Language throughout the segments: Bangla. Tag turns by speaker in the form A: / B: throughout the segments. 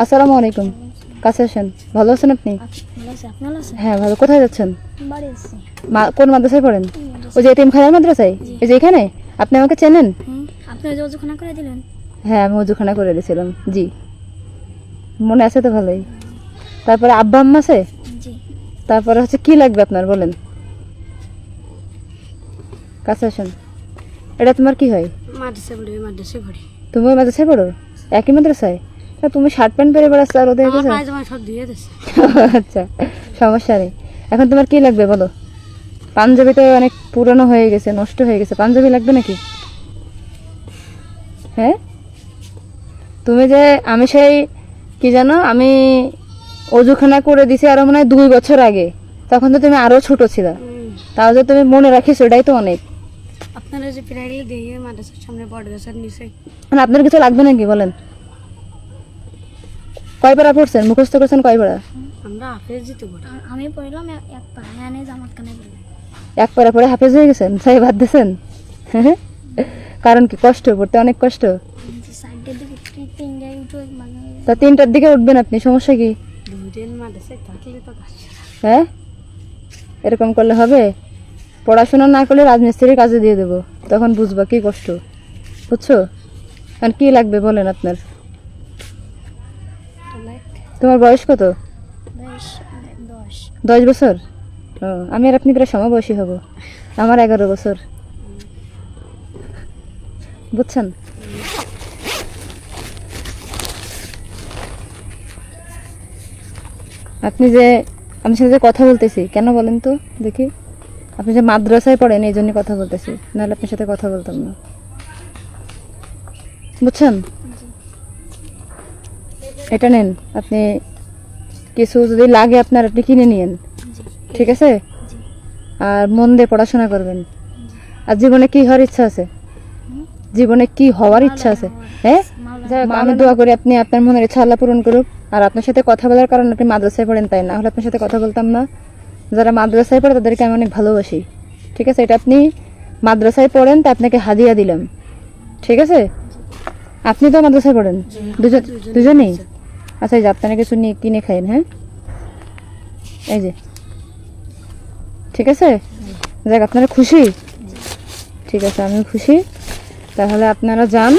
A: আসসালামু আলাইকুম। কাছে আসেন। ভালো আছেন আপনি? হ্যাঁ ভালো। কোথায় যাচ্ছেন? মা- কোন মাদ্রাসায় পড়েন? ওই যে এটিএম খায়ার মাদ্রাসায়? এই যে এখানে? আপনি আমাকে চেনেন? হ্যাঁ আমি অজুখানা করে দিয়েছিলাম। জি। মনে আছে তো ভালোই। তারপরে আব্বা আম্মা আছে? তারপরে হচ্ছে কি লাগবে আপনার বলেন? কাছে আসেন। এটা তোমার কি হয়?
B: পড়ি পড়ি।
A: তুমি মাদ্রাসায় পড়ো? একই মাদ্রাসায়? তুমি শার্ট প্যান্ট পরে বেড়াচ্ছ আর ওদের
B: সব
A: আচ্ছা সমস্যা নেই। এখন তোমার কি লাগবে বলো? পাঞ্জাবি তো অনেক পুরনো হয়ে গেছে নষ্ট হয়ে গেছে। পাঞ্জাবি লাগবে নাকি? হ্যাঁ? তুমি যে আমি সেই কি জানো আমি অজুখানা করে দিছি আরও মনে হয় দুই বছর আগে। তখন তো তুমি আরও ছোট ছিল। তাও যে তুমি মনে রাখিস ওটাই তো অনেক।
B: আপনারা যে প্রায়গুলো দিয়ে মাদ্রাসার সামনে বড় গাছের নিচে
A: মানে আপনার কিছু লাগবে নাকি বলেন? কয় পারা পড়ছেন? মুখস্থ করছেন কয় পারা
B: আমরা হাফেজ জিতে পড়ি আমি পড়লাম এক পা হ্যাঁ জামাত খানে পড়ি
A: এক পারা পরে হাফেজ হয়ে গেছেন? তাই বাদ দিয়েছেন? কারণ কি? কষ্ট পড়তে অনেক কষ্ট।
B: মানে
A: তা তিনটার দিকে উঠবেন আপনি সমস্যা কি? হ্যাঁ? এরকম করলে হবে? পড়াশোনা না করলে রাজমিস্ত্রির কাজে দিয়ে দেবো। তখন বুঝবা কি কষ্ট। বুঝছ? আর কি লাগবে বলেন আপনার? তোমার বয়স কত?
B: দশ
A: বছর? আমি আর আপনি প্রায় সমবয়সী হব। আমার এগারো বছর। বুঝছেন? আপনি যে, আমি সাথে কথা বলতেছি, কেন বলেন তো দেখি? আপনি যে মাদ্রাসায় পড়েন, এই জন্য কথা বলতেছি। নাহলে আপনার সাথে কথা বলতাম না। বুঝছেন? এটা নেন। আপনি কিছু যদি লাগে আপনার আপনি কিনে নিয়েন। ঠিক আছে? আর মন দিয়ে পড়াশোনা করবেন। আর জীবনে কি হওয়ার ইচ্ছা আছে? জীবনে কি হওয়ার ইচ্ছা আছে? হ্যাঁ? আমি দোয়া করি আপনি আপনার মনের ইচ্ছা আল্লাহ পূরণ করুক। আর আপনার সাথে কথা বলার কারণে আপনি মাদ্রাসায় পড়েন তাই না? হলে আপনার সাথে কথা বলতাম না। যারা মাদ্রাসায় পড়ে তাদেরকে আমি অনেক ভালোবাসি। ঠিক আছে? এটা আপনি মাদ্রাসায় পড়েন তা আপনাকে হাদিয়া দিলাম। ঠিক আছে? আপনি তো মাদ্রাসায় পড়েন? দুজন দুজনেই। আচ্ছা এই যে আপনারা কিছু নিয়ে কিনে খাইন হ্যাঁ? এই যে। ঠিক আছে? যাক, আপনারা খুশি? ঠিক আছে, আমিও খুশি। তাহলে আপনারা যান,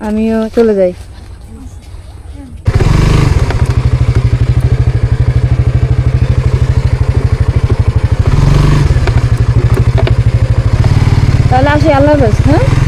A: আমিও চলে যাই। তাহলে আসি, আল্লাহ হাফেজ হ্যাঁ?